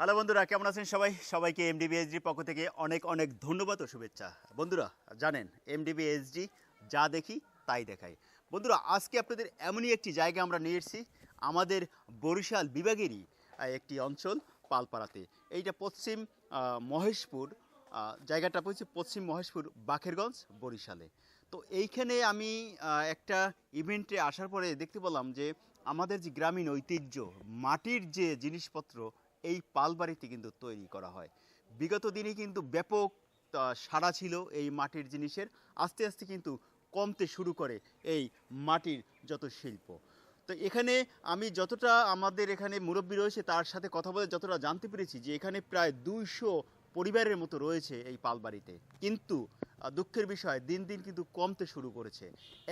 Hello বন্ধুরা, কেমন আছেন সবাই? সবাইকে এমডিবিএসডির পক্ষ থেকে অনেক অনেক ধন্যবাদ ও শুভেচ্ছা। বন্ধুরা, জানেন এমডিবিএসডি যা দেখি তাই দেখাই বন্ধুরা, আজকে আপনাদের এমনই একটি জায়গা আমরা নিয়ে এসেছি, আমাদের বরিশাল বিভাগেরই একটি অঞ্চল পালপাড়াতে। এইটা পশ্চিম মহেশপুর জায়গাটা হচ্ছে পশ্চিম মহেশপুর বাখেরগঞ্জ বরিশালে। তো এইখানে আমি একটা ইভেন্টে আসার পরে দেখতে পেলাম যে আমাদের যে গ্রামীণ ঐতিহ্য, মাটির যে জিনিসপত্র এই পালবাড়িতে কিন্তু তৈরি করা হয়। বিগত দিনে কিন্তু ব্যাপক সাড়া ছিল এই মাটির জিনিসের। আস্তে আস্তে কিন্তু কমতে শুরু করে এই মাটির যত শিল্প। তো এখানে আমি যতটা আমাদের এখানে মুরব্বী রয়েছে, তার সাথে কথা বলে যতটা জানতে পেরেছি যে এখানে প্রায় দুইশো পরিবারের মতো রয়েছে এই পালবাড়িতে। কিন্তু দুঃখের বিষয়, দিন দিন কিন্তু কমতে শুরু করেছে।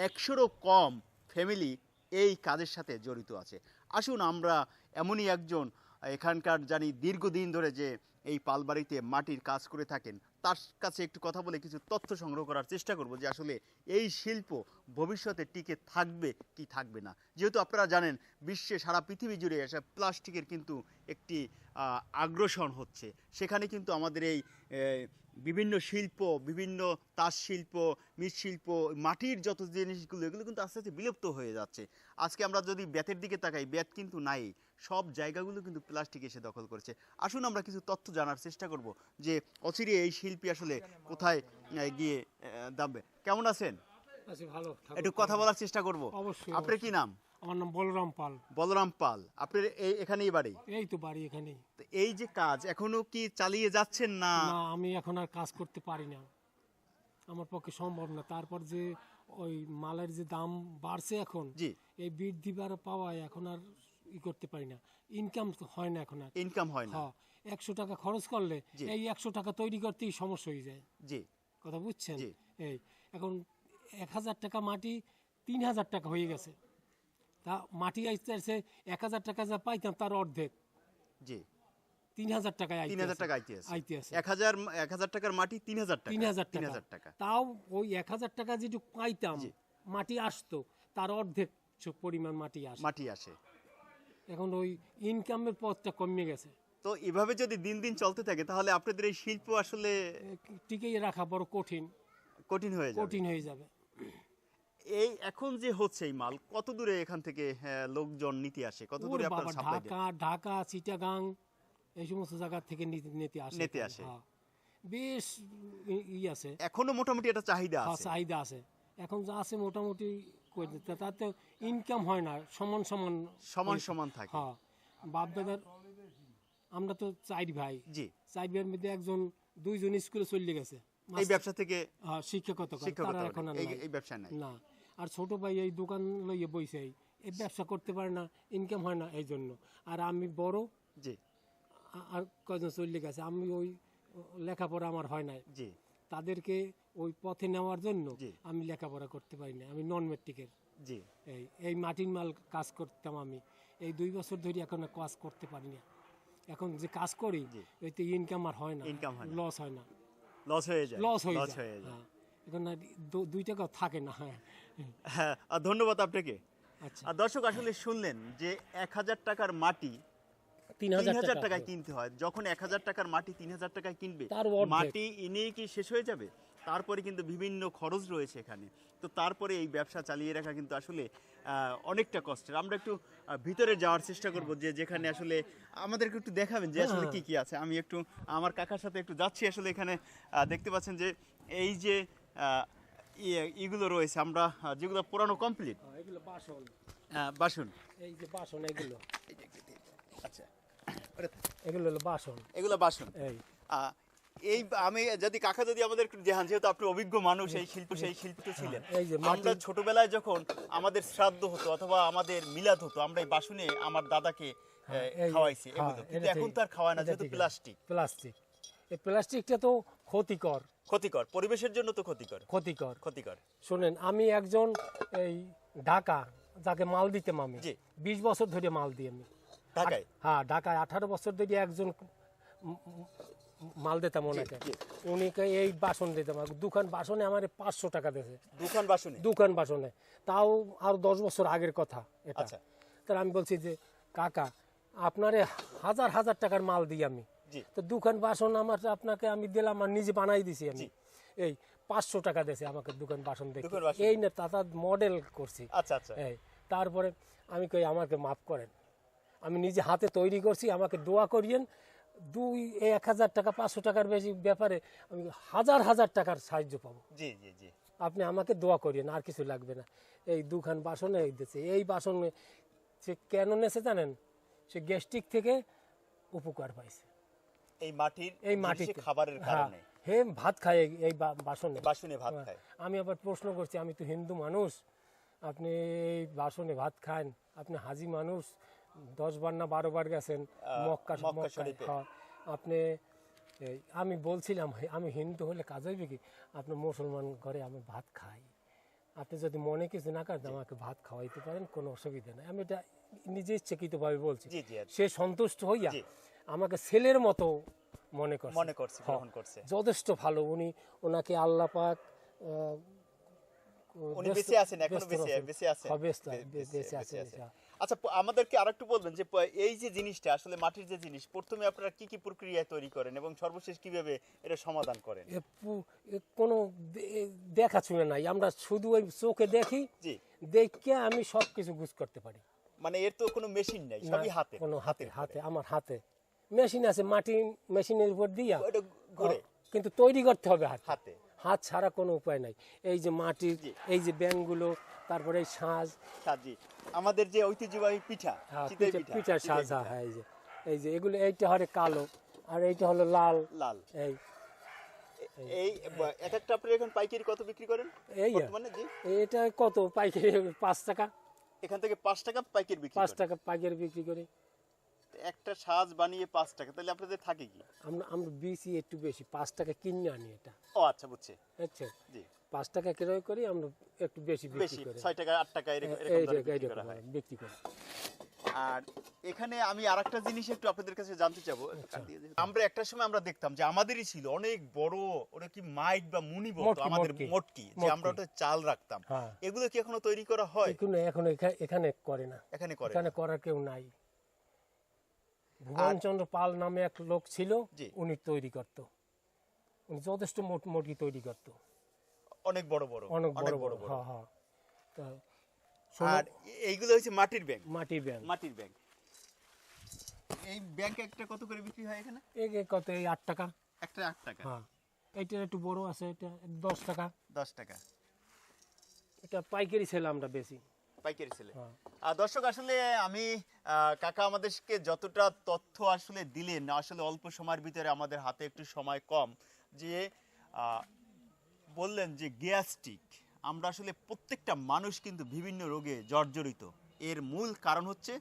একশোরও কম ফ্যামিলি এই কাজের সাথে জড়িত আছে। আসুন আমরা এমনই একজন এখানকার জানি দীর্ঘদিন ধরে যে এই পালবাড়িতে মাটির কাজ করে থাকেন, তার কাছে একটু কথা বলে কিছু তথ্য সংগ্রহ করার চেষ্টা করব যে আসলে এই শিল্প ভবিষ্যতে টিকে থাকবে কি থাকবে না। যেহেতু আপনারা জানেন, বিশ্বে সারা পৃথিবী জুড়ে এসে প্লাস্টিকের কিন্তু একটি আগ্রসন হচ্ছে। সেখানে কিন্তু আমাদের এই বিভিন্ন শিল্প বিভিন্ন তাঁত শিল্প মৃৎশিল্প মাটির যত জিনিসগুলো এগুলো কিন্তু আস্তে আস্তে বিলুপ্ত হয়ে যাচ্ছে। আজকে আমরা যদি ব্যাতের দিকে তাকাই ব্যাত কিন্তু নাই। সব জায়গাগুলো কিন্তু প্লাস্টিক এসে দখল করেছে। আসুন আমরা কিছু তথ্য জানার চেষ্টা করব যে অচিরে এই শিল্পী আসলে কোথায় গিয়ে দাববে কেমন আছেন? ভালো একটু কথা বলার চেষ্টা করব। অবশ্যই, আপনার কি নাম? আমার নাম বলরাম পাল। বলরাম পাল। আপনার এই এখানেই বাড়ি? এই তো বাড়ি এখানেই। এই যে কাজ এখনও কি চালিয়ে যাচ্ছেন না? না আমি এখন আর কাজ করতে পারি না। আমার পক্ষে সম্ভব না। তারপর যে ওই মালের যে দাম বাড়ছে এখন জি। এই বৃদ্ধি বার পাওয়ায় এখন আর ই করতে পারি না। ইনকাম হয় না এখন আর। ইনকাম হয় না। হ্যাঁ একশো টাকা খরচ করলে এই একশো টাকা তৈরি করতেই সমস্যা হয়ে যায়। জি। কথা বুঝছেন? জি। এই এখন এক হাজার টাকা মাটি তিন হাজার টাকা হয়ে গেছে। তা মাটি আইতে আসছে এক হাজার টাকা যা পাইতাম তার অর্ধেক। জি। তিন হাজার টাকায় তিন হাজার টাকা আইতে আছে। আইতে আছে। এক হাজার এক হাজার টাকার মাটি তিন হাজার টাকা। তিন হাজার তিন হাজার টাকা। তাও ওই এক হাজার টাকা যেটুকু পাইতাম মাটি আসতো তার অর্ধেক পরিমাণ মাটি আসে। মাটি আসে। এখন ওই ইনকামের পথটা কমে গেছে। তো এভাবে যদি দিন দিন চলতে থাকে তাহলে আপনাদের এই শিল্প আসলে টিকেই রাখা বড় কঠিন। কঠিন হয়ে যাবে। কঠিন হয়ে যাবে। এই এখন যে হচ্ছে এই মাল কত দূরে এখান থেকে হ্যাঁ, লোকজন নিতে আসে? কত দূরে আপনারা সাপ্লাই ঢাকা ঢাকা চিটাগাং এই সমস্ত জায়গা থেকে নিতে আসে। নিতে আসে। হ্যাঁ। বেশ ই- আছে। এখনও মোটামুটি একটা চাহিদা হ্যাঁ, আছে। চাহিদা আছে। এখন যা আছে মোটামুটি তাতে ইনকাম হয় না সমান সমান সমান সমান থাকে। হ্যাঁ। বাপ দাদার আমরা তো চাই ভাই। জি। চাই ভাইয়ের মধ্যে একজন দুইজন স্কুলে চলে গেছে। এই ব্যবসা থেকে হ্যাঁ, শিক্ষকতা তারা এখন এই ব্যবসা নাই। না। আর ছোট ভাই এই দোকান লইয়ে বইছে। এই। ব্যবসা করতে পারে না ইনকাম হয় না এই জন্য। আর আমি বড় জি। আর কয়জন চলে আছে? আমি ওই লেখাপড়া আমার হয় নাই। জি। তাদেরকে ওই পথে নেওয়ার জন্য। আমি লেখাপড়া করতে পারি না আমি নন মেট্রিকের জি। এই এই মাটির মাল কাজ করতাম আমি। এই দুই বছর ধরে এখন কাজ করতে পারি না। এখন যে কাজ করি জি। ওইতে ইনকাম আর হয় না। ইনকাম হয় লস হয় না। লস হয়ে যায়। লস হয়ে যায়। হয়ে। এখন দু- দুই টাকা থাকে না। হ্যাঁ। হ্যাঁ আর ধন্যবাদ আপনাকে। আচ্ছা। আর দর্শক আসলে শুনলেন যে এক হাজার টাকার মাটি তিন হাজার টাকায় কিনতে হয়। যখন এক হাজার টাকার মাটি তিন হাজার টাকায় কিনবে মাটি এনেই কি শেষ হয়ে যাবে? তারপরে কিন্তু বিভিন্ন খরচ রয়েছে এখানে। তো তারপরে এই ব্যবসা চালিয়ে রাখা কিন্তু আসলে অনেকটা কষ্টের। আমরা একটু ভিতরে যাওয়ার চেষ্টা করব যে যেখানে আসলে আমাদেরকে একটু দেখাবেন যে আসলে কি কি আছে। আমি একটু আমার কাকার সাথে একটু যাচ্ছি আসলে এখানে। আহ, দেখতে পাচ্ছেন যে এই যে আহ, ইয়ে- ইগুলো রয়েছে। আমরা যেগুলো পুরানো কমপ্লিট এগুলো বাসন। বাসন। এই যে বাসন এগুলো। এগুলো হলো বাসন। এগুলো বাসন? এই। এই আমি যদি কাকা যদি আমাদের যেহেতু আপনি অভিজ্ঞ মানুষ এই শিল্প সেই শিল্পী ছিলেন এই যে মাটি- আমরা ছোটবেলায় যখন আমাদের শ্রাদ্ধ হতো অথবা আমাদের মিলাদ হতো আমরা এই বাসনে আমার দাদাকে খাওয়াইছি হ্যাঁ, কিন্তু এখন ঠিক। তো আর খাওয়ায় না যেহেতু প্লাস্টিক। প্লাস্টিক। এই প্লাস্টিকটা তো ক্ষতিকর। ক্ষতিকর। পরিবেশের জন্য তো ক্ষতিকর। ক্ষতিকর। ক্ষতিকর। শুনেন আমি একজন এই ঢাকা যাকে মাল দিতে মামি। বিশ বছর ধরে মাল দিই আমি। ঢাকায়? হ্যাঁ ঢাকায় আঠারো বছর ধরে একজন মাল দিতাম ওনাকে। উনিকে এই বাসন দিতাম। দোকান বাসনে আমার পাঁচশো টাকা দিয়েছে। দোকান বাসনে? দোকান বাসনে। তাও আর দশ বছর আগের কথা এটা। আচ্ছা। তাহলে আমি বলছি যে কাকা আপনারে হাজার হাজার টাকার মাল দিই আমি। তো দোকান বাসন আমার আপনাকে আমি দিলাম আর নিজে বানাই দিছি আমি। এই পাঁচশো টাকা দিয়েছে আমাকে দোকান বাসন দেখে। এই না তাতা মডেল করছি। আচ্ছা আচ্ছা। এই তারপরে আমি কই আমাকে মাফ করেন। আমি নিজে হাতে তৈরি করছি আমাকে দোয়া করিয়েন। দুই এক হাজার টাকা পাঁচশো টাকার বেশি ব্যাপারে আমি হাজার হাজার টাকার সাহায্য পাবো। জি জি জি। আপনি আমাকে দোয়া করিয়েন আর কিছু লাগবে না। এই দুখান বাসনে এই এই বাসনে সে কেন নেছে জানেন? সে গ্যাস্ট্রিক থেকে উপকার পাইছে। এই মাটির এই মাটিতে। খাবারের হ্যাঁ, কারণে। হে ভাত খায় এই- এই বাসনে। বাসনে ভাত হ্যাঁ, খায়। আমি আবার প্রশ্ন করছি আমি তো হিন্দু মানুষ। আপনি এই বাসনে ভাত খান আপনি হাজি মানুষ দশ বার না বারো বার গেছেন মক্কা। হ্যাঁ, আপনি আমি বলছিলাম আমি হিন্দু হলে কাজ হইবে কি? আপনি মুসলমান ঘরে আমি ভাত খাই। আপনি যদি মনে কিছু না করেন আমাকে ভাত খাওয়াইতে পারেন কোনো অসুবিধা নেই। আমি এটা নিজে ইচ্ছাকৃতভাবে বলছি। আচ্ছা। সে সন্তুষ্ট হইয়া আমাকে ছেলের মতো মনে করছে। মনে করছে হ্যাঁ। যথেষ্ট ভালো। উনি ওনাকে আল্লাহ পাক আহ, উনি বেঁচে আছেন এখনও বেঁচে বেঁচে আছেন। ব্যস্ত, বে- বে- বেঁচে আছেন, আছেন। আচ্ছা আমাদেরকে আরেকটু বলবেন যে এই যে জিনিসটা আসলে মাটির যে জিনিস প্রথমে আপনারা কি কি তৈরি করেন এবং সর্বশেষ কীভাবে এটা সমাধান করেন? কোনো দেখা শুনে নাই। আমরা শুধু ওই চোখে দেখি দেখে আমি সব কিছু গুছ করতে পারি। মানে এর তো কোনো মেশিন নাই সবই হাতে। কোনো হাতে হাতে। আমার হাতে। মেশিন আছে মাটি মেশিনের উপর দিয়া। কিন্তু তৈরি করতে হবে হাতে। হাতে ছাড়া কোনো উপায় নাই। এই যে মাটির এই যে ব্যাংকগুলো তারপরে সাজ। সাজি আমাদের যে ঐতিহ্যবাহী পিঠা হ্যাঁ, পিঠা সাজ হ্যাঁ এই যে এই যে এগুলো এইটা হলো কালো আর এইটা হলো লাল। লাল। এই এই ব- এক একটা আপনার এখন পাইকারি কত বিক্রি করেন? এই বর্তমানে জি। এটা কত পাইকারি? পাঁচ টাকা। এখান থেকে পাঁচ টাকা পাইকারি বিক্রি পাঁচ টাকা পাইকারি বিক্রি করি। একটা সাজ বানিয়ে পাঁচ টাকা তাহলে আপনাদের থাকে কি? আমরা আমরা বেশি একটু বেশি পাঁচ টাকা কিনে আনি এটা। ও আচ্ছা বুঝছে। বুঝছ জি। পাঁচ টাকা ক্রয় করি আমরা একটু বেশি বিক্রি বেশি করি। ছয় টাকা আট টাকা এরকম বিক্রি করা বিক্রি করি। আর এখানে আমি আরেকটা জিনিস একটু আপনাদের কাছে জানতে চাবো। আচ্ছা। আমরা একটা সময় আমরা দেখতাম যে আমাদেরই ছিল অনেক বড় ওটা কি মাইক বা মুনি বলতো? আমাদের মটকি। যে আমরা ওটা চাল রাখতাম। হ্যাঁ। এগুলো কি এখনও তৈরি করা হয়? এখানে এখন এখা- এখানে করে না। এখানে করে এখানে করার কেউ নাই। ভুবনচন্দ্র পাল নামে এক লোক ছিল। উনি তৈরি করত। উনি যথেষ্ট মোট মুরগি তৈরি করত। অনেক বড় বড়। অনেক বড় বড় হ্যাঁ হ্যাঁ। আর এইগুলো হচ্ছে মাটির ব্যাংক। মাটির ব্যাংক। মাটির ব্যাংক। এই ব্যাংক একটা কত করে বিক্রি হয় এখানে? এই যে কত এই আট টাকা। একটা আট টাকা। হ্যাঁ। এইটা একটু বড় আছে এটা দশ টাকা। দশ টাকা। এটা পাইকারি ছেলে আমরা বেশি। পাইকারি ছেলে হ্যাঁ। দর্শক আসলে আমি কাকা আমাদেরকে যতটা তথ্য আসলে দিলেন আসলে অল্প সময়ের ভিতরে আমাদের হাতে একটু সময় কম যে বললেন যে গ্যাস্ট্রিক আমরা আসলে প্রত্যেকটা মানুষ কিন্তু বিভিন্ন রোগে জর্জরিত। এর মূল কারণ হচ্ছে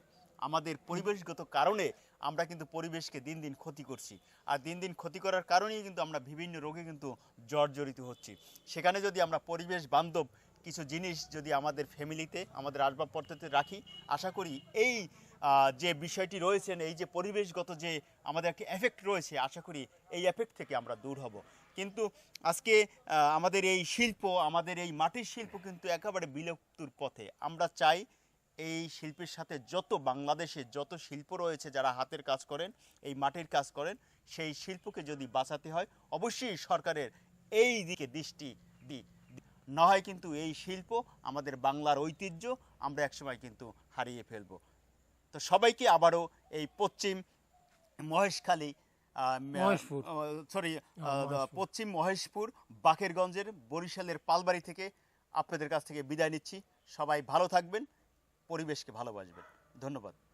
আমাদের পরিবেশগত কারণে আমরা কিন্তু পরিবেশকে দিন দিন ক্ষতি করছি। আর দিন দিন ক্ষতি করার কারণেই কিন্তু আমরা বিভিন্ন রোগে কিন্তু জর্জরিত হচ্ছি। সেখানে যদি আমরা পরিবেশ বান্ধব কিছু জিনিস যদি আমাদের ফ্যামিলিতে, আমাদের আসবাবপত্রতে রাখি, আশা করি এই যে বিষয়টি রয়েছেন এই যে পরিবেশগত যে আমাদের একটা এফেক্ট রয়েছে, আশা করি এই এফেক্ট থেকে আমরা দূর হব। কিন্তু আজকে আমাদের এই শিল্প, আমাদের এই মাটির শিল্প কিন্তু একেবারে বিলুপ্তির পথে। আমরা চাই এই শিল্পের সাথে যত বাংলাদেশে যত শিল্প রয়েছে যারা হাতের কাজ করেন, এই মাটির কাজ করেন, সেই শিল্পকে যদি বাঁচাতে হয়, অবশ্যই সরকারের এই দিকে দৃষ্টি না হয় কিন্তু এই শিল্প আমাদের বাংলার ঐতিহ্য আমরা একসময় কিন্তু হারিয়ে ফেলব। তো সবাইকে আবারও এই পশ্চিম মহেশখালী। সরি পশ্চিম মহেশপুর বাকেরগঞ্জের বরিশালের পালবাড়ি থেকে আপনাদের কাছ থেকে বিদায় নিচ্ছি। সবাই ভালো থাকবেন পরিবেশকে ভালোবাসবেন। ধন্যবাদ।